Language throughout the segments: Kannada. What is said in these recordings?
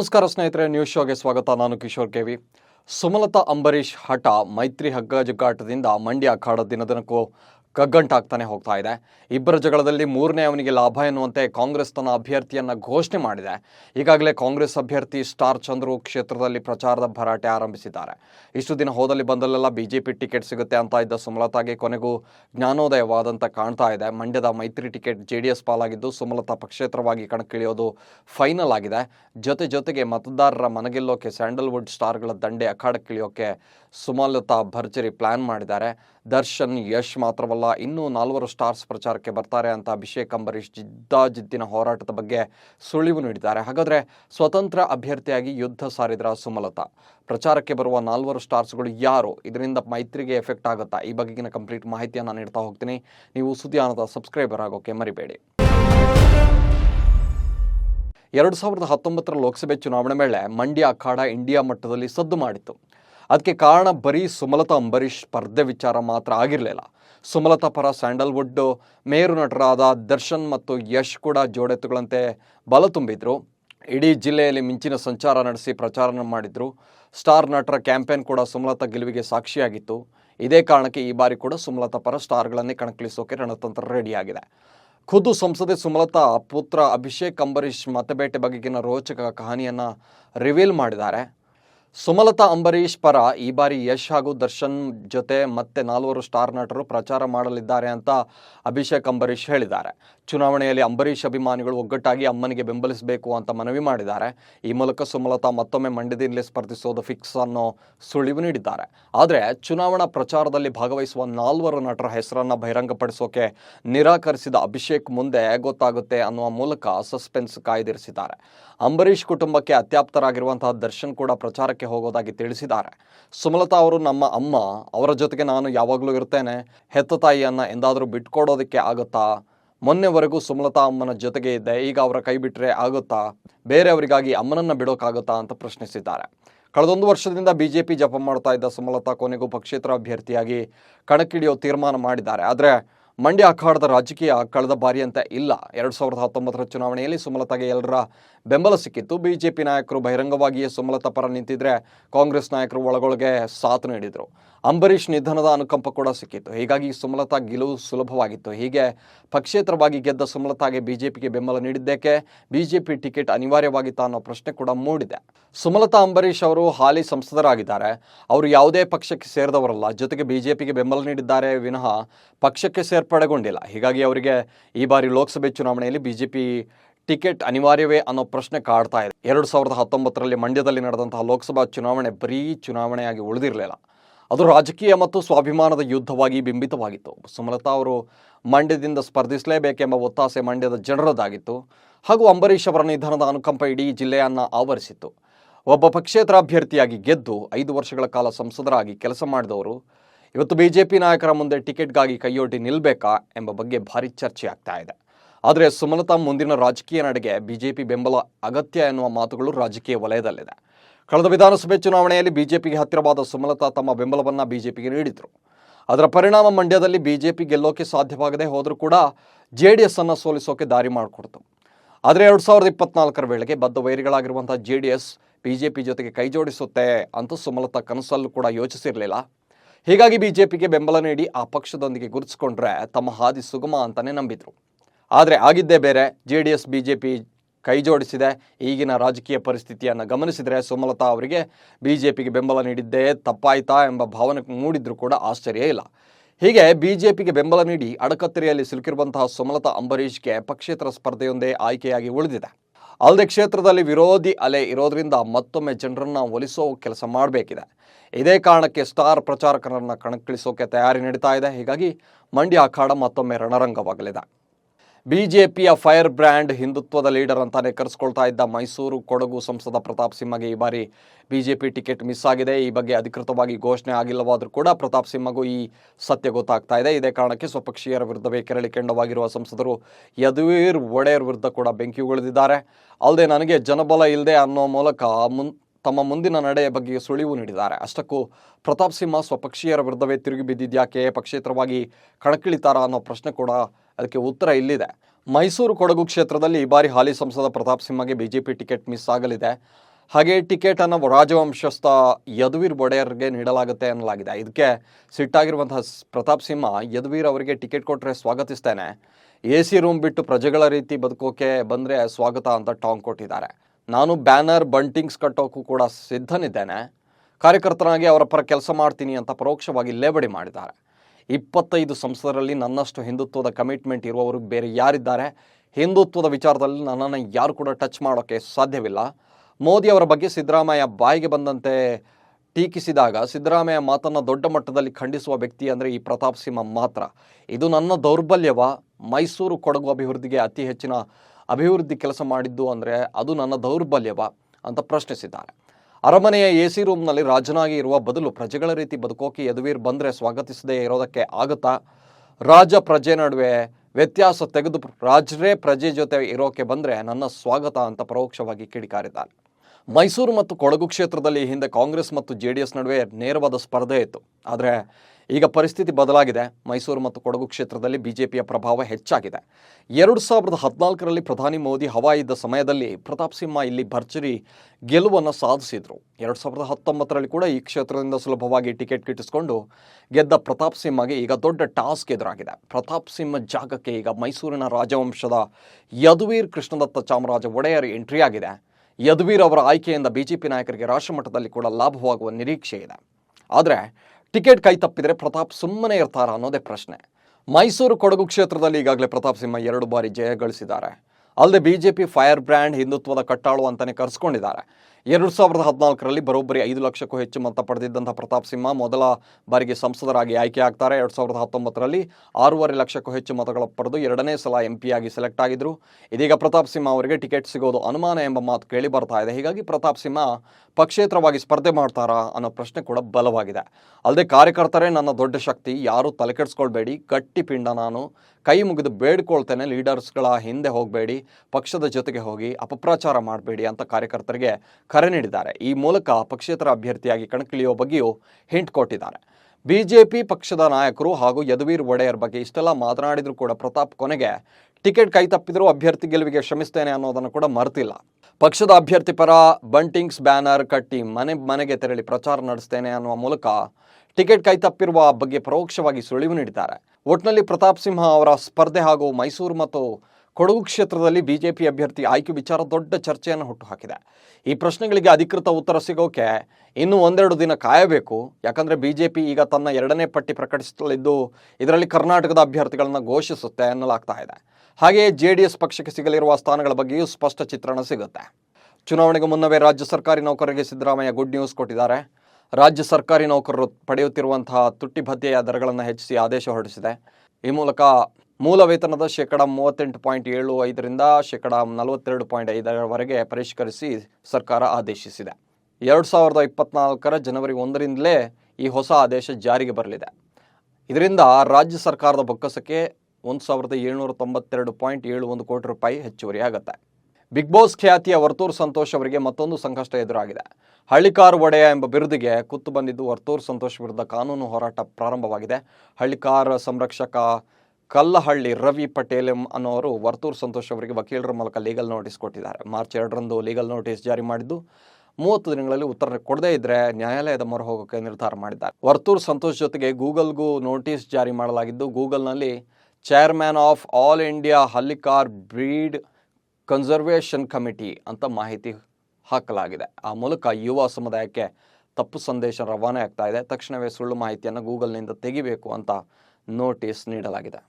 ನಮಸ್ಕಾರ ಸ್ನೇಹಿತರೆ ನ್ಯೂಸ್ ಶೋಗೆ ಸ್ವಾಗತ. ನಾನು ಕಿಶೋರ್ ಕೆವಿ ಸುಮಲತಾ ಅಂಬರೀಷ್ ಹಠ ಮೈತ್ರಿ ಹಗ್ಗ ಜಗ್ಗಾಟದಿಂದ ಮಂಡ್ಯ ಅಖಾಡ ದಿನದಿನಕ್ಕೂ ಕಗ್ಗಂಟಾಗ್ತಾನೆ ಹೋಗ್ತಾ ಇದೆ. ಇಬ್ಬರ ಜಗಳದಲ್ಲಿ ಮೂರನೇ ಅವನಿಗೆ ಲಾಭ ಎನ್ನುವಂತೆ ಕಾಂಗ್ರೆಸ್ ತನ್ನ ಅಭ್ಯರ್ಥಿಯನ್ನು ಘೋಷಣೆ ಮಾಡಿದೆ. ಈಗಾಗಲೇ ಕಾಂಗ್ರೆಸ್ ಅಭ್ಯರ್ಥಿ ಸ್ಟಾರ್ ಚಂದ್ರು ಕ್ಷೇತ್ರದಲ್ಲಿ ಪ್ರಚಾರದ ಭರಾಟೆ ಆರಂಭಿಸಿದ್ದಾರೆ. ಇಷ್ಟು ದಿನ ಹೋದಲ್ಲಿ ಬಂದಲ್ಲೆಲ್ಲ ಬಿಜೆಪಿ ಟಿಕೆಟ್ ಸಿಗುತ್ತೆ ಅಂತ ಇದ್ದ ಸುಮಲತಾಗೆ ಕೊನೆಗೂ ಜ್ಞಾನೋದಯವಾದಂತ ಕಾಣ್ತಾ ಇದೆ. ಮಂಡ್ಯದ ಮೈತ್ರಿ ಟಿಕೆಟ್ ಜೆ ಡಿ ಎಸ್ ಪಾಲಾಗಿದ್ದು ಸುಮಲತಾ ಪಕ್ಷೇತರವಾಗಿ ಕಣಕ್ಕಿಳಿಯೋದು ಫೈನಲ್ ಆಗಿದೆ. ಜೊತೆ ಜೊತೆಗೆ ಮತದಾರರ ಮನಗೆಲ್ಲೋಕೆ ಸ್ಯಾಂಡಲ್ವುಡ್ ಸ್ಟಾರ್ಗಳ ದಂಡೆ ಅಖಾಡಕ್ಕಿಳಿಯೋಕೆ ಸುಮಲತಾ ಭರ್ಜರಿ ಪ್ಲಾನ್ ಮಾಡಿದ್ದಾರೆ. ದರ್ಶನ್ ಯಶ್ ಮಾತ್ರವಲ್ಲ, ಇನ್ನೂ ನಾಲ್ವರು ಸ್ಟಾರ್ಸ್ ಪ್ರಚಾರಕ್ಕೆ ಬರ್ತಾರೆ ಅಂತ ಅಭಿಷೇಕ್, ಅಂಬರೀಷ್, ಜಿದ್ದಾಜಿದ್ದಿನ ಹೋರಾಟದ ಬಗ್ಗೆ ಸುಳಿವು ನೀಡಿದ್ದಾರೆ. ಹಾಗಾದರೆ ಸ್ವತಂತ್ರ ಅಭ್ಯರ್ಥಿಯಾಗಿ ಯುದ್ಧ ಸಾರಿದ್ರ ಸುಮಲತಾ. ಪ್ರಚಾರಕ್ಕೆ ಬರುವ ನಾಲ್ವರು ಸ್ಟಾರ್ಸ್ಗಳು ಯಾರು? ಇದರಿಂದ ಮೈತ್ರಿಗೆ ಎಫೆಕ್ಟ್ ಆಗುತ್ತಾ? ಈ ಬಗೆಗಿನ ಕಂಪ್ಲೀಟ್ ಮಾಹಿತಿಯನ್ನು ನೀಡ್ತಾ ಹೋಗ್ತೀನಿ. ನೀವು ಸುದ್ದಿಯಾನದ ಸಬ್ಸ್ಕ್ರೈಬರ್ ಆಗೋಕ್ಕೆ ಮರಿಬೇಡಿ. ಎರಡು ಸಾವಿರದ ಹತ್ತೊಂಬತ್ತರ ಲೋಕಸಭೆ ಚುನಾವಣೆ ವೇಳೆ ಮಂಡ್ಯ ಅಖಾಡ ಇಂಡಿಯಾ ಮಟ್ಟದಲ್ಲಿ ಸದ್ದು ಮಾಡಿತ್ತು. ಅದಕ್ಕೆ ಕಾರಣ ಬರೀ ಸುಮಲತಾ ಅಂಬರೀಷ್ ಸ್ಪರ್ಧೆ ವಿಚಾರ ಮಾತ್ರ ಆಗಿರಲಿಲ್ಲ. ಸುಮಲತಾ ಪರ ಸ್ಯಾಂಡಲ್ವುಡ್ ಮೇರು ನಟರಾದ ದರ್ಶನ್ ಮತ್ತು ಯಶ್ ಕೂಡ ಜೋಡೆತ್ತುಗಳಂತೆ ಬಲ ತುಂಬಿದ್ರು. ಇಡೀ ಜಿಲ್ಲೆಯಲ್ಲಿ ಮಿಂಚಿನ ಸಂಚಾರ ನಡೆಸಿ ಪ್ರಚಾರ ಮಾಡಿದ್ರು. ಸ್ಟಾರ್ ನಟರ ಕ್ಯಾಂಪೇನ್ ಕೂಡ ಸುಮಲತಾ ಗೆಲುವಿಗೆ ಸಾಕ್ಷಿಯಾಗಿತ್ತು. ಇದೇ ಕಾರಣಕ್ಕೆ ಈ ಬಾರಿ ಕೂಡ ಸುಮಲತಾ ಪರ ಸ್ಟಾರ್ಗಳನ್ನೇ ಕಣಕ್ಕಿಳಿಸೋಕೆ ರಣತಂತ್ರ ರೆಡಿಯಾಗಿದೆ. ಖುದ್ದು ಸಂಸದೆ ಸುಮಲತಾ ಪುತ್ರ ಅಭಿಷೇಕ್ ಅಂಬರೀಷ್ ಮತಬೇಟೆ ಬಗೆಗಿನ ರೋಚಕ ಕಹಾನಿಯನ್ನು ರಿವೀಲ್ ಮಾಡಿದ್ದಾರೆ. ಸುಮಲತಾ ಅಂಬರೀಶ್ ಪರ ಈ ಬಾರಿ ಯಶ್ ಹಾಗೂ ದರ್ಶನ್ ಜೊತೆ ಮತ್ತೆ ನಾಲ್ವರು ಸ್ಟಾರ್ ನಟರು ಪ್ರಚಾರ ಮಾಡಲಿದ್ದಾರೆ ಅಂತ ಅಭಿಷೇಕ್ ಅಂಬರೀಶ್ ಹೇಳಿದ್ದಾರೆ. ಚುನಾವಣೆಯಲ್ಲಿ ಅಂಬರೀಷ್ ಅಭಿಮಾನಿಗಳು ಒಗ್ಗಟ್ಟಾಗಿ ಅಮ್ಮನಿಗೆ ಬೆಂಬಲಿಸಬೇಕು ಅಂತ ಮನವಿ ಮಾಡಿದ್ದಾರೆ. ಈ ಮೂಲಕ ಸುಮಲತಾ ಮತ್ತೊಮ್ಮೆ ಮಂಡ್ಯದಿಂದಲೇ ಸ್ಪರ್ಧಿಸೋದು ಫಿಕ್ಸ್ ಅನ್ನೋ ಸುಳಿವು ನೀಡಿದ್ದಾರೆ. ಆದರೆ ಚುನಾವಣಾ ಪ್ರಚಾರದಲ್ಲಿ ಭಾಗವಹಿಸುವ ನಾಲ್ವರು ನಟರ ಹೆಸರನ್ನು ಬಹಿರಂಗಪಡಿಸೋಕೆ ನಿರಾಕರಿಸಿದ ಅಭಿಷೇಕ್ ಮುಂದೆ ಗೊತ್ತಾಗುತ್ತೆ ಅನ್ನುವ ಮೂಲಕ ಸಸ್ಪೆನ್ಸ್ ಕಾಯ್ದಿರಿಸಿದ್ದಾರೆ. ಅಂಬರೀಷ್ ಕುಟುಂಬಕ್ಕೆ ಅತ್ಯಾಪ್ತರಾಗಿರುವಂತಹ ದರ್ಶನ್ ಕೂಡ ಪ್ರಚಾರಕ್ಕೆ ಹೋಗೋದಾಗಿ ತಿಳಿಸಿದ್ದಾರೆ. ಸುಮಲತಾ ಅವರು ನಮ್ಮ ಅಮ್ಮ, ಅವರ ಜೊತೆಗೆ ನಾನು ಯಾವಾಗಲೂ ಇರ್ತೇನೆ, ಹೆತ್ತ ತಾಯಿಯನ್ನು ಎಂದಾದರೂ ಬಿಟ್ಕೊಡೋದಕ್ಕೆ ಆಗುತ್ತಾ? ಮೊನ್ನೆವರೆಗೂ ಸುಮಲತಾ ಅಮ್ಮನ ಜೊತೆಗೆ ಇದ್ದೆ. ಈಗ ಅವರ ಕೈ ಬಿಟ್ಟರೆ ಆಗುತ್ತಾ? ಬೇರೆಯವರಿಗಾಗಿ ಅಮ್ಮನನ್ನು ಬಿಡೋಕ್ಕಾಗುತ್ತಾ ಅಂತ ಪ್ರಶ್ನಿಸಿದ್ದಾರೆ. ಕಳೆದೊಂದು ವರ್ಷದಿಂದ ಬಿಜೆಪಿ ಜಪ ಮಾಡ್ತಾ ಇದ್ದ ಸುಮಲತಾ ಕೊನೆಗೂ ಪಕ್ಷೇತರ ಅಭ್ಯರ್ಥಿಯಾಗಿ ಕಣಕ್ಕಿಳಿಯೋ ತೀರ್ಮಾನ ಮಾಡಿದ್ದಾರೆ. ಆದರೆ ಮಂಡ್ಯ ಅಖಾಡದ ರಾಜಕೀಯ ಕಳೆದ ಅಂತ ಇಲ್ಲ. ಎರಡು ಸಾವಿರದ ಹತ್ತೊಂಬತ್ತರ ಚುನಾವಣೆಯಲ್ಲಿ ಸುಮಲತಾಗೆ ಎಲ್ಲರ ಬೆಂಬಲ ಸಿಕ್ಕಿತ್ತು. ಬಿಜೆಪಿ ನಾಯಕರು ಬಹಿರಂಗವಾಗಿಯೇ ಸುಮಲತಾ ಪರ ನಿಂತಿದ್ರೆ ಕಾಂಗ್ರೆಸ್ ನಾಯಕರು ಒಳಗೊಳಗೆ ಸಾಥ್ ನೀಡಿದರು. ಅಂಬರೀಷ್ ನಿಧನದ ಅನುಕಂಪ ಕೂಡ ಸಿಕ್ಕಿತ್ತು. ಹೀಗಾಗಿ ಸುಮಲತಾ ಗೆಲುವು ಸುಲಭವಾಗಿತ್ತು. ಹೀಗೆ ಪಕ್ಷೇತರವಾಗಿ ಗೆದ್ದ ಸುಮಲತಾಗೆ ಬಿಜೆಪಿಗೆ ಬೆಂಬಲ ನೀಡಿದ್ದಕ್ಕೆ ಬಿಜೆಪಿ ಟಿಕೆಟ್ ಅನಿವಾರ್ಯವಾಗಿತ್ತಾ ಅನ್ನೋ ಪ್ರಶ್ನೆ ಕೂಡ ಮೂಡಿದೆ. ಸುಮಲತಾ, ಅಂಬರೀಷ್ ಅವರು ಹಾಲಿ ಸಂಸದರಾಗಿದ್ದಾರೆ. ಅವರು ಯಾವುದೇ ಪಕ್ಷಕ್ಕೆ ಸೇರಿದವರಲ್ಲ. ಜೊತೆಗೆ ಬಿಜೆಪಿಗೆ ಬೆಂಬಲ ನೀಡಿದ್ದಾರೆ ವಿನಃ ಪಕ್ಷಕ್ಕೆ ಸೇರ್ಪಡೆಗೊಂಡಿಲ್ಲ ಹೀಗಾಗಿ ಅವರಿಗೆ ಈ ಬಾರಿ ಲೋಕಸಭೆ ಚುನಾವಣೆಯಲ್ಲಿ ಬಿಜೆಪಿ ಟಿಕೆಟ್ ಅನಿವಾರ್ಯವೇ ಅನ್ನೋ ಪ್ರಶ್ನೆ ಕಾಡ್ತಾ ಇದೆ. ಎರಡು ಸಾವಿರದ ಹತ್ತೊಂಬತ್ತರಲ್ಲಿ ಮಂಡ್ಯದಲ್ಲಿ ನಡೆದಂತಹ ಲೋಕಸಭಾ ಚುನಾವಣೆ ಬರೀ ಚುನಾವಣೆಯಾಗಿ ಉಳಿದಿರಲಿಲ್ಲ. ಅದು ರಾಜಕೀಯ ಮತ್ತು ಸ್ವಾಭಿಮಾನದ ಯುದ್ಧವಾಗಿ ಬಿಂಬಿತವಾಗಿತ್ತು. ಸುಮಲತಾ ಅವರು ಮಂಡ್ಯದಿಂದ ಸ್ಪರ್ಧಿಸಲೇಬೇಕೆಂಬ ಒತ್ತಾಸೆ ಮಂಡ್ಯದ ಜನರದ್ದಾಗಿತ್ತು ಹಾಗೂ ಅಂಬರೀಷ್ ಅವರ ನಿಧನದ ಅನುಕಂಪ ಇಡೀ ಜಿಲ್ಲೆಯನ್ನು ಆವರಿಸಿತ್ತು. ಒಬ್ಬ ಪಕ್ಷೇತರ ಅಭ್ಯರ್ಥಿಯಾಗಿ ಗೆದ್ದು ಐದು ವರ್ಷಗಳ ಕಾಲ ಸಂಸದರಾಗಿ ಕೆಲಸ ಮಾಡಿದವರು ಇವತ್ತು ಬಿಜೆಪಿ ನಾಯಕರ ಮುಂದೆ ಟಿಕೆಟ್ಗಾಗಿ ಕೈಯೊಡ್ಡಿ ನಿಲ್ಲಬೇಕಾ ಎಂಬ ಬಗ್ಗೆ ಭಾರಿ ಚರ್ಚೆ ಆಗ್ತಾ ಇದೆ. ಆದರೆ ಸುಮಲತಾ ಮುಂದಿನ ರಾಜಕೀಯ ನಡೆಗೆ ಬಿಜೆಪಿ ಬೆಂಬಲ ಅಗತ್ಯ ಎನ್ನುವ ಮಾತುಗಳು ರಾಜಕೀಯ ವಲಯದಲ್ಲಿದೆ. ಕಳೆದ ವಿಧಾನಸಭೆ ಚುನಾವಣೆಯಲ್ಲಿ ಬಿಜೆಪಿಗೆ ಹತ್ತಿರವಾದ ಸುಮಲತಾ ತಮ್ಮ ಬೆಂಬಲವನ್ನು ಬಿಜೆಪಿಗೆ ನೀಡಿದರು. ಅದರ ಪರಿಣಾಮ ಮಂಡ್ಯದಲ್ಲಿ ಬಿಜೆಪಿ ಗೆಲ್ಲೋಕೆ ಸಾಧ್ಯವಾಗದೆ ಹೋದರೂ ಕೂಡ ಜೆ ಡಿ ಎಸ್ ಅನ್ನು ಸೋಲಿಸೋಕೆ ದಾರಿ ಮಾಡಿಕೊಡ್ತು. ಆದರೆ ಎರಡು ಸಾವಿರದ ಇಪ್ಪತ್ನಾಲ್ಕರ ವೇಳೆಗೆ ಬದ್ಧ ವೈರಿಗಳಾಗಿರುವಂಥ ಜೆ ಡಿ ಎಸ್ ಬಿಜೆಪಿ ಜೊತೆಗೆ ಕೈ ಜೋಡಿಸುತ್ತೆ ಅಂತ ಸುಮಲತಾ ಕನಸಲ್ಲೂ ಕೂಡ ಯೋಚಿಸಿರಲಿಲ್ಲ. ಹೀಗಾಗಿ ಬಿಜೆಪಿಗೆ ಬೆಂಬಲ ನೀಡಿ ಆ ಪಕ್ಷದೊಂದಿಗೆ ಗುರುತಿಸಿಕೊಂಡ್ರೆ ತಮ್ಮ ಹಾದಿ ಸುಗಮ ಅಂತಾನೆ ನಂಬಿದ್ರು. ಆದರೆ ಆಗಿದ್ದೇ ಬೇರೆ ಜೆ ಡಿ ಎಸ್ ಬಿಜೆಪಿ ಕೈ ಜೋಡಿಸಿದೆ. ಈಗಿನ ರಾಜಕೀಯ ಪರಿಸ್ಥಿತಿಯನ್ನು ಗಮನಿಸಿದರೆ ಸುಮಲತಾ ಅವರಿಗೆ ಬಿಜೆಪಿಗೆ ಬೆಂಬಲ ನೀಡಿದ್ದೇ ತಪ್ಪಾಯ್ತಾ ಎಂಬ ಭಾವನೆ ಮೂಡಿದ್ರೂ ಕೂಡ ಆಶ್ಚರ್ಯ ಇಲ್ಲ. ಹೀಗೆ ಬಿಜೆಪಿಗೆ ಬೆಂಬಲ ನೀಡಿ ಅಡಕತ್ತರಿಯಲ್ಲಿ ಸಿಲುಕಿರುವಂತಹ ಸುಮಲತಾ ಅಂಬರೀಷ್ಗೆ ಪಕ್ಷೇತರ ಸ್ಪರ್ಧೆಯೊಂದೇ ಆಯ್ಕೆಯಾಗಿ ಉಳಿದಿದೆ. ಅಲ್ಲದೆ ಕ್ಷೇತ್ರದಲ್ಲಿ ವಿರೋಧಿ ಅಲೆ ಇರೋದ್ರಿಂದ ಮತ್ತೊಮ್ಮೆ ಜನರನ್ನ ಒಲಿಸೋ ಕೆಲಸ ಮಾಡಬೇಕಿದೆ. ಇದೇ ಕಾರಣಕ್ಕೆ ಸ್ಟಾರ್ ಪ್ರಚಾರಕರನ್ನ ಕಣಕ್ಕಿಳಿಸೋಕೆ ತಯಾರಿ ನಡೀತಾ ಇದೆ. ಹೀಗಾಗಿ ಮಂಡ್ಯ ಅಖಾಡ ಮತ್ತೊಮ್ಮೆ ರಣರಂಗವಾಗಲಿದೆ. ಬಿಜೆಪಿಯ ಫೈರ್ ಬ್ರ್ಯಾಂಡ್ ಹಿಂದುತ್ವದ ಲೀಡರ್ ಅಂತಾನೆ ಕರೆಸ್ಕೊಳ್ತಾ ಇದ್ದ ಮೈಸೂರು ಕೊಡಗು ಸಂಸದ ಪ್ರತಾಪ್ ಸಿಂಹಗೆ ಈ ಬಾರಿ ಬಿಜೆಪಿ ಟಿಕೆಟ್ ಮಿಸ್ ಆಗಿದೆ. ಈ ಬಗ್ಗೆ ಅಧಿಕೃತವಾಗಿ ಘೋಷಣೆ ಆಗಿಲ್ಲವಾದರೂ ಕೂಡ ಪ್ರತಾಪ್ ಸಿಂಹಗೂ ಈ ಸತ್ಯ ಗೊತ್ತಾಗ್ತಾ ಇದೆ. ಇದೇ ಕಾರಣಕ್ಕೆ ಸ್ವಪಕ್ಷೀಯರ ವಿರುದ್ಧವೇ ಕೆರಳಿ ಕೆಂಡವಾಗಿರುವ ಸಂಸದರು ಯದುವೀರ್ ಒಡೆಯರ್ ವಿರುದ್ಧ ಕೂಡ ಬೆಂಕಿ ಉಳಿದಿದ್ದಾರೆ ಅಲ್ಲದೆ ನನಗೆ ಜನಬಲ ಇಲ್ಲದೆ ಅನ್ನೋ ಮೂಲಕ ಮುನ್, ತಮ್ಮ ಮುಂದಿನ ನಡೆಯ ಬಗ್ಗೆ ಸುಳಿವು ನೀಡಿದ್ದಾರೆ. ಅಷ್ಟಕ್ಕೂ ಪ್ರತಾಪ್ ಸಿಂಹ ಸ್ವಪಕ್ಷೀಯರ ವಿರುದ್ಧವೇ ತಿರುಗಿ ಬಿದ್ದಿದ್ಯಾಕೆ? ಪಕ್ಷೇತರವಾಗಿ ಕಣಕ್ಕಿಳಿತಾರ ಅನ್ನೋ ಪ್ರಶ್ನೆ ಕೂಡ ಅದಕ್ಕೆ ಉತ್ತರ ಇಲ್ಲಿದೆ. ಮೈಸೂರು ಕೊಡಗು ಕ್ಷೇತ್ರದಲ್ಲಿ ಈ ಬಾರಿ ಹಾಲಿ ಸಂಸದ ಪ್ರತಾಪ್ ಸಿಂಹಗೆ ಬಿಜೆಪಿ ಟಿಕೆಟ್ ಮಿಸ್ ಆಗಲಿದೆ. ಹಾಗೆ ಟಿಕೆಟ್ ಅನ್ನು ರಾಜವಂಶಸ್ಥ ಯದುವೀರ್ ಒಡೆಯರ್ಗೆ ನೀಡಲಾಗುತ್ತೆ ಅನ್ನಲಾಗಿದೆ. ಇದಕ್ಕೆ ಸಿಟ್ಟಾಗಿರುವಂತಹ ಪ್ರತಾಪ್ ಸಿಂಹ, ಯದುವೀರ್ ಅವರಿಗೆ ಟಿಕೆಟ್ ಕೊಟ್ಟರೆ ಸ್ವಾಗತಿಸ್ತೇನೆ. ಎ ಸಿ ರೂಮ್ ಬಿಟ್ಟು ಪ್ರಜೆಗಳ ರೀತಿ ಬದುಕೋಕೆ ಬಂದರೆ ಸ್ವಾಗತ ಅಂತ ಟಾಂಗ್ ಕೊಟ್ಟಿದ್ದಾರೆ. ನಾನು ಬ್ಯಾನರ್ ಬಂಟಿಂಗ್ಸ್ ಕಟ್ಟೋಕ್ಕೂ ಕೂಡ ಸಿದ್ಧನಿದ್ದೇನೆ. ಕಾರ್ಯಕರ್ತನಾಗಿ ಅವರ ಪರ ಕೆಲಸ ಮಾಡ್ತೀನಿ ಅಂತ ಪರೋಕ್ಷವಾಗಿ ಲೇಬಡಿ ಮಾಡಿದ್ದಾರೆ. ಇಪ್ಪತ್ತೈದು ಸಂಸದರಲ್ಲಿ ನನ್ನಷ್ಟು ಹಿಂದುತ್ವದ ಕಮಿಟ್ಮೆಂಟ್ ಇರುವವರು ಬೇರೆ ಯಾರಿದ್ದಾರೆ? ಹಿಂದುತ್ವದ ವಿಚಾರದಲ್ಲಿ ನನ್ನನ್ನು ಯಾರು ಕೂಡ ಟಚ್ ಮಾಡೋಕ್ಕೆ ಸಾಧ್ಯವಿಲ್ಲ. ಮೋದಿ ಅವರ ಬಗ್ಗೆ ಸಿದ್ದರಾಮಯ್ಯ ಬಾಯಿಗೆ ಬಂದಂತೆ ಟೀಕಿಸಿದಾಗ ಸಿದ್ದರಾಮಯ್ಯ ಮಾತನ್ನು ದೊಡ್ಡ ಮಟ್ಟದಲ್ಲಿ ಖಂಡಿಸುವ ವ್ಯಕ್ತಿ ಅಂದರೆ ಈ ಪ್ರತಾಪ್ ಸಿಂಹ ಮಾತ್ರ. ಇದು ನನ್ನ ದೌರ್ಬಲ್ಯವ? ಮೈಸೂರು ಕೊಡಗು ಅಭಿವೃದ್ಧಿಗೆ ಅತಿ ಹೆಚ್ಚಿನ ಅಭಿವೃದ್ಧಿ ಕೆಲಸ ಮಾಡಿದ್ದು ಅಂದರೆ ಅದು ನನ್ನ ದೌರ್ಬಲ್ಯವ? ಅಂತ ಪ್ರಶ್ನಿಸಿದ್ದಾರೆ. ಅರಮನೆಯ ಎ ಸಿ ರೂಮ್ನಲ್ಲಿ ರಾಜನಾಗಿ ಇರುವ ಬದಲು ಪ್ರಜೆಗಳ ರೀತಿ ಬದುಕೋಕೆ ಯದುವೀರ್ ಬಂದರೆ ಸ್ವಾಗತಿಸದೇ ಇರೋದಕ್ಕೆ ಆಗುತ್ತಾ? ರಾಜ ಪ್ರಜೆ ನಡುವೆ ವ್ಯತ್ಯಾಸ ತೆಗೆದು ರಾಜರೇ ಪ್ರಜೆ ಜೊತೆ ಇರೋಕೆ ಬಂದರೆ ನನ್ನ ಸ್ವಾಗತ ಅಂತ ಪರೋಕ್ಷವಾಗಿ ಕಿಡಿಕಾರಿದ್ದಾರೆ. ಮೈಸೂರು ಮತ್ತು ಕೊಡಗು ಕ್ಷೇತ್ರದಲ್ಲಿ ಹಿಂದೆ ಕಾಂಗ್ರೆಸ್ ಮತ್ತು ಜೆ ಡಿ ಎಸ್ ನಡುವೆ ನೇರವಾದ ಸ್ಪರ್ಧೆ ಇತ್ತು. ಆದರೆ ಈಗ ಪರಿಸ್ಥಿತಿ ಬದಲಾಗಿದೆ. ಮೈಸೂರು ಮತ್ತು ಕೊಡಗು ಕ್ಷೇತ್ರದಲ್ಲಿ ಬಿಜೆಪಿಯ ಪ್ರಭಾವ ಹೆಚ್ಚಾಗಿದೆ. ಎರಡು ಸಾವಿರದ ಹದಿನಾಲ್ಕರಲ್ಲಿ ಪ್ರಧಾನಿ ಮೋದಿ ಹವಾ ಇದ್ದ ಸಮಯದಲ್ಲಿ ಪ್ರತಾಪ್ ಸಿಂಹ ಇಲ್ಲಿ ಭರ್ಜರಿ ಗೆಲುವನ್ನು ಸಾಧಿಸಿದರು. ಎರಡು ಸಾವಿರದ ಹತ್ತೊಂಬತ್ತರಲ್ಲಿ ಕೂಡ ಈ ಕ್ಷೇತ್ರದಿಂದ ಸುಲಭವಾಗಿ ಟಿಕೆಟ್ ಗಿಟ್ಟಿಸಿಕೊಂಡು ಗೆದ್ದ ಪ್ರತಾಪ್ ಸಿಂಹಗೆ ಈಗ ದೊಡ್ಡ ಟಾಸ್ಕ್ ಎದುರಾಗಿದೆ. ಪ್ರತಾಪ್ ಸಿಂಹ ಜಾಗಕ್ಕೆ ಈಗ ಮೈಸೂರಿನ ರಾಜವಂಶದ ಯದುವೀರ್ ಕೃಷ್ಣದತ್ತ ಚಾಮರಾಜ ಒಡೆಯರ್ ಎಂಟ್ರಿ ಆಗಿದೆ ಯದುವೀರ್ ಅವರ ಆಯ್ಕೆಯಿಂದ ಬಿಜೆಪಿ ನಾಯಕರಿಗೆ ರಾಷ್ಟ್ರಮಟ್ಟದಲ್ಲಿ ಕೂಡ ಲಾಭವಾಗುವ ನಿರೀಕ್ಷೆ ಇದೆ ಆದರೆ ಟಿಕೆಟ್ ಕೈ ತಪ್ಪಿದರೆ ಪ್ರತಾಪ್ ಸುಮ್ಮನೆ ಇರ್ತಾರಾ ಅನ್ನೋದೇ ಪ್ರಶ್ನೆ. ಮೈಸೂರು ಕೊಡಗು ಕ್ಷೇತ್ರದಲ್ಲಿ ಈಗಾಗಲೇ ಪ್ರತಾಪ್ ಸಿಂಹ ಎರಡು ಬಾರಿ ಜಯ ಗಳಿಸಿದ್ದಾರೆ. ಅಲ್ಲದೆ ಬಿಜೆಪಿ ಫೈರ್ ಬ್ರ್ಯಾಂಡ್ ಹಿಂದುತ್ವದ ಕಟ್ಟಾಳು ಅಂತಲೇ ಕರೆಸ್ಕೊಂಡಿದ್ದಾರೆ. ಎರಡು ಸಾವಿರದ ಹದಿನಾಲ್ಕರಲ್ಲಿ ಬರೋಬ್ಬರಿ ಐದು ಲಕ್ಷಕ್ಕೂ ಹೆಚ್ಚು ಮತ ಪಡೆದಿದ್ದಂಥ ಪ್ರತಾಪ್ ಸಿಂಹ ಮೊದಲ ಬಾರಿಗೆ ಸಂಸದರಾಗಿ ಆಯ್ಕೆ ಆಗ್ತಾರೆ. ಎರಡು ಸಾವಿರದ ಹತ್ತೊಂಬತ್ತರಲ್ಲಿ ಆರೂವರೆ ಲಕ್ಷಕ್ಕೂ ಹೆಚ್ಚು ಮತಗಳ ಪಡೆದು ಎರಡನೇ ಸಲ ಎಂ ಪಿಯಾಗಿ ಸೆಲೆಕ್ಟ್ ಆಗಿದ್ರು. ಇದೀಗ ಪ್ರತಾಪ್ ಸಿಂಹ ಅವರಿಗೆ ಟಿಕೆಟ್ ಸಿಗೋದು ಅನುಮಾನ ಎಂಬ ಮಾತು ಕೇಳಿ ಬರ್ತಾ ಇದೆ. ಹೀಗಾಗಿ ಪ್ರತಾಪ್ ಸಿಂಹ ಪಕ್ಷೇತರವಾಗಿ ಸ್ಪರ್ಧೆ ಮಾಡ್ತಾರಾ ಅನ್ನೋ ಪ್ರಶ್ನೆ ಕೂಡ ಬಲವಾಗಿದೆ. ಅಲ್ಲದೆ ಕಾರ್ಯಕರ್ತರೇ ನನ್ನ ದೊಡ್ಡ ಶಕ್ತಿ, ಯಾರೂ ತಲೆಕೆಡಿಸ್ಕೊಳ್ಬೇಡಿ ಗಟ್ಟಿ ಪಿಂಡ ನಾನು. ಕೈ ಮುಗಿದು ಬೇಡ್ಕೊಳ್ತೇನೆ ಲೀಡರ್ಸ್ಗಳ ಹಿಂದೆ ಹೋಗಬೇಡಿ, ಪಕ್ಷದ ಜೊತೆಗೆ ಹೋಗಿ ಅಪಪ್ರಚಾರ ಮಾಡಬೇಡಿ ಅಂತ ಕಾರ್ಯಕರ್ತರಿಗೆ ಕರೆ ನೀಡಿದ್ದಾರೆ. ಈ ಮೂಲಕ ಪಕ್ಷೇತರ ಅಭ್ಯರ್ಥಿಯಾಗಿ ಕಣಕ್ಕಿಳಿಯುವ ಬಗ್ಗೆಯೂ ಹಿಂಟ್ ಕೊಟ್ಟಿದ್ದಾರೆ. ಬಿಜೆಪಿ ಪಕ್ಷದ ನಾಯಕರು ಹಾಗೂ ಯದುವೀರ್ ಒಡೆಯರ್ ಬಗ್ಗೆ ಇಷ್ಟೆಲ್ಲ ಮಾತನಾಡಿದರೂ ಕೂಡ ಪ್ರತಾಪ್ ಕೊನೆಗೆ ಟಿಕೆಟ್ ಕೈ ತಪ್ಪಿದರೂ ಅಭ್ಯರ್ಥಿ ಗೆಲುವಿಗೆ ಶ್ರಮಿಸ್ತೇನೆ ಅನ್ನೋದನ್ನು ಕೂಡ ಮರೆತಿಲ್ಲ. ಪಕ್ಷದ ಅಭ್ಯರ್ಥಿ ಪರ ಬಂಟಿಂಗ್ಸ್ ಬ್ಯಾನರ್ ಕಟ್ಟಿ ಮನೆ ಮನೆಗೆ ತೆರಳಿ ಪ್ರಚಾರ ನಡೆಸ್ತೇನೆ ಅನ್ನುವ ಮೂಲಕ ಟಿಕೆಟ್ ಕೈ ತಪ್ಪಿರುವ ಬಗ್ಗೆ ಪರೋಕ್ಷವಾಗಿ ಸುಳಿವು ನೀಡಿದ್ದಾರೆ. ಒಟ್ಟಿನಲ್ಲಿ ಪ್ರತಾಪ್ ಸಿಂಹ ಅವರ ಸ್ಪರ್ಧೆ ಹಾಗೂ ಮೈಸೂರು ಮತ್ತು ಕೊಡಗು ಕ್ಷೇತ್ರದಲ್ಲಿ ಬಿಜೆಪಿ ಅಭ್ಯರ್ಥಿ ಆಯ್ಕೆ ವಿಚಾರ ದೊಡ್ಡ ಚರ್ಚೆಯನ್ನು ಹುಟ್ಟುಹಾಕಿದೆ. ಈ ಪ್ರಶ್ನೆಗಳಿಗೆ ಅಧಿಕೃತ ಉತ್ತರ ಸಿಗೋಕೆ ಇನ್ನೂ ಒಂದೆರಡು ದಿನ ಕಾಯಬೇಕು. ಯಾಕಂದರೆ ಬಿಜೆಪಿ ಈಗ ತನ್ನ ಎರಡನೇ ಪಟ್ಟಿ ಪ್ರಕಟಿಸಲಿದ್ದು ಇದರಲ್ಲಿ ಕರ್ನಾಟಕದ ಅಭ್ಯರ್ಥಿಗಳನ್ನು ಘೋಷಿಸುತ್ತೆ ಎನ್ನಲಾಗ್ತಾ ಇದೆ. ಹಾಗೆಯೇ ಜೆ ಡಿ ಎಸ್ ಪಕ್ಷಕ್ಕೆ ಸಿಗಲಿರುವ ಸ್ಥಾನಗಳ ಬಗ್ಗೆಯೂ ಸ್ಪಷ್ಟ ಚಿತ್ರಣ ಸಿಗುತ್ತೆ. ಚುನಾವಣೆಗೆ ಮುನ್ನವೇ ರಾಜ್ಯ ಸರ್ಕಾರಿ ನೌಕರರಿಗೆ ಸಿದ್ದರಾಮಯ್ಯ ಗುಡ್ ನ್ಯೂಸ್ ಕೊಟ್ಟಿದ್ದಾರೆ. ರಾಜ್ಯ ಸರ್ಕಾರಿ ನೌಕರರು ಪಡೆಯುತ್ತಿರುವಂತಹ ತುಟ್ಟಿ ಭತ್ಯೆಯ ದರಗಳನ್ನು ಹೆಚ್ಚಿಸಿ ಆದೇಶ ಹೊರಡಿಸಿದೆ. ಈ ಮೂಲಕ ಮೂಲ ವೇತನದ ಶೇಕಡ ಮೂವತ್ತೆಂಟು ಪಾಯಿಂಟ್ ಏಳು ಐದರಿಂದ ಶೇಕಡ ನಲವತ್ತೆರಡು ಪಾಯಿಂಟ್ ಐದರವರೆಗೆ ಪರಿಷ್ಕರಿಸಿ ಸರ್ಕಾರ ಆದೇಶಿಸಿದೆ. ಎರಡು ಸಾವಿರದ ಇಪ್ಪತ್ನಾಲ್ಕರ ಜನವರಿ ಒಂದರಿಂದಲೇ ಈ ಹೊಸ ಆದೇಶ ಜಾರಿಗೆ ಬರಲಿದೆ. ಇದರಿಂದ ರಾಜ್ಯ ಸರ್ಕಾರದ ಬೊಕ್ಕಸಕ್ಕೆ ಒಂದು ಸಾವಿರದ ಏಳ್ನೂರ ತೊಂಬತ್ತೆರಡು ಪಾಯಿಂಟ್ ಏಳು ಒಂದು ಕೋಟಿ ರೂಪಾಯಿ ಹೆಚ್ಚುವರಿ ಆಗುತ್ತೆ. ಬಿಗ್ ಬಾಸ್ ಖ್ಯಾತಿಯ ವರ್ತೂರ್ ಸಂತೋಷ್ ಅವರಿಗೆ ಮತ್ತೊಂದು ಸಂಕಷ್ಟ ಎದುರಾಗಿದೆ. ಹಳ್ಳಿಕಾರ್ ಒಡೆಯ ಎಂಬ ಬಿರುದಿಗೆ ಕುತ್ತು ಬಂದಿದ್ದು ವರ್ತೂರ್ ಸಂತೋಷ್ ವಿರುದ್ಧ ಕಾನೂನು ಹೋರಾಟ ಪ್ರಾರಂಭವಾಗಿದೆ. ಹಳ್ಳಿಕಾರ್ ಸಂರಕ್ಷಕ ಕಲ್ಲಹಳ್ಳಿ ರವಿ ಪಟೇಲ್ ಅನ್ನೋರು ವರ್ತೂರ್ ಸಂತೋಷ್ ಅವರಿಗೆ ವಕೀಲರ ಮೂಲಕ ಲೀಗಲ್ ನೋಟಿಸ್ ಕೊಟ್ಟಿದ್ದಾರೆ. ಮಾರ್ಚ್ ಎರಡರಂದು ಲೀಗಲ್ ನೋಟಿಸ್ ಜಾರಿ ಮಾಡಿದ್ದು, ಮೂವತ್ತು ದಿನಗಳಲ್ಲಿ ಉತ್ತರ ಕೊಡದೇ ಇದ್ರೆ ನ್ಯಾಯಾಲಯದ ಮೊರೆ ಹೋಗೋಕೆ ನಿರ್ಧಾರ ಮಾಡಿದ್ದಾರೆ. ವರ್ತೂರ್ ಸಂತೋಷ್ ಜೊತೆಗೆ ಗೂಗಲ್ಗೂ ನೋಟಿಸ್ ಜಾರಿ ಮಾಡಲಾಗಿದ್ದು, ಗೂಗಲ್ನಲ್ಲಿ chairman of All India Hallikar breed conservation committee ಅಂತ ಮಾಹಿತಿ ಹಾಕಲಾಗಿದೆ. ಆ ಮೂಲಕ ಯುವ ಸಮುದಾಯಕ್ಕೆ ತಪ್ಪು ಸಂದೇಶ ರವಾನೆ ಆಗ್ತಾ ಇದೆ. ತಕ್ಷಣವೇ ಸುಳ್ಳು ಮಾಹಿತಿಯನ್ನು ಗೂಗಲ್ನಿಂದ ತೆಗಿಬೇಕು ಅಂತ ನೋಟಿಸ್ ನೀಡಲಾಗಿದೆ.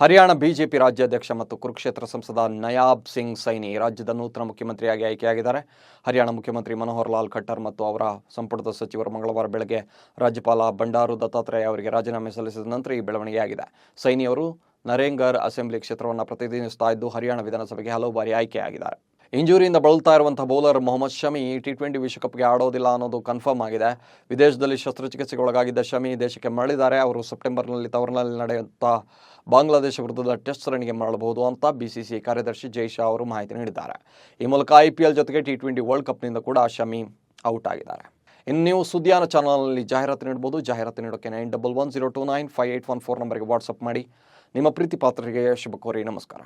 ಹರಿಯಾಣ ಬಿಜೆಪಿ ರಾಜ್ಯಾಧ್ಯಕ್ಷ ಮತ್ತು ಕುರುಕ್ಷೇತ್ರ ಸಂಸದ ನಯಾಬ್ ಸಿಂಗ್ ಸೈನಿ ರಾಜ್ಯದ ನೂತನ ಮುಖ್ಯಮಂತ್ರಿಯಾಗಿ ಆಯ್ಕೆಯಾಗಿದ್ದಾರೆ. ಹರಿಯಾಣ ಮುಖ್ಯಮಂತ್ರಿ ಮನೋಹರ್ ಲಾಲ್ ಖಟ್ಟರ್ ಮತ್ತು ಅವರ ಸಂಪುಟದ ಸಚಿವರು ಮಂಗಳವಾರ ಬೆಳಗ್ಗೆ ರಾಜ್ಯಪಾಲ ಬಂಡಾರು ದತ್ತಾತ್ರೇಯ ಅವರಿಗೆ ರಾಜೀನಾಮೆ ಸಲ್ಲಿಸಿದ ನಂತರ ಈ ಬೆಳವಣಿಗೆಯಾಗಿದೆ. ಸೈನಿ ಅವರು ನರೇಂಗರ್ ಅಸೆಂಬ್ಲಿ ಕ್ಷೇತ್ರವನ್ನು ಪ್ರತಿನಿಧಿಸ್ತಾ ಇದ್ದು ಹರಿಯಾಣ ವಿಧಾನಸಭೆಗೆ ಹಲವು ಬಾರಿ ಆಯ್ಕೆಯಾಗಿದ್ದಾರೆ. ಇಂಜುರಿಯಿಂದ ಬಳಲ್ತಾ ಇರುವಂತಹ bowler Mohammed Shami T twenty ವಿಶ್ವಕಪ್ಗೆ ಆಡೋದಿಲ್ಲ ಅನ್ನೋದು ಕನ್ಫರ್ಮ್ ಆಗಿದೆ. ವಿದೇಶದಲ್ಲಿ ಶಸ್ತ್ರಚಿಕಿತ್ಸೆಗೆ ಒಳಗಾಗಿದ್ದ ಶಮಿ ದೇಶಕ್ಕೆ ಮರಳಿದ್ದಾರೆ. ಅವರು ಸೆಪ್ಟೆಂಬರ್ನಲ್ಲಿ ತವರಿನಲ್ಲಿ ನಡೆಯುತ್ತಾ ಬಾಂಗ್ಲಾದೇಶ ವಿರುದ್ಧದ ಟೆಸ್ಟ್ ಸರಣಿಗೆ ಮರಳಬಹುದು ಅಂತ ಬಿಸಿಸಿ ಕಾರ್ಯದರ್ಶಿ ಜೈ ಶಾ ಅವರು ಮಾಹಿತಿ ನೀಡಿದ್ದಾರೆ. ಈ ಮೂಲಕ ಐ ಪಿ ಎಲ್ ಜೊತೆಗೆ ಟಿ ಟ್ವೆಂಟಿ ವರ್ಲ್ಡ್ ಕಪ್ನಿಂದ ಕೂಡ ಶಮಿ ಔಟ್ ಆಗಿದ್ದಾರೆ. ಇನ್ನು ನೀವು ಸುದ್ದಿಯಾನ ಚಾನಲ್ನಲ್ಲಿ ಜಾಹೀರಾತು ನೀಡಬಹುದು ಜಾಹೀರಾತು ನೀಡೋಕೆ nine double one zero two nine five eight one four ನಂಬರ್ಗೆ ವಾಟ್ಸಪ್ ಮಾಡಿ. ನಿಮ್ಮ ಪ್ರೀತಿ ಪಾತ್ರರಿಗೆ ಶುಭ ಕೋರಿ ನಮಸ್ಕಾರ.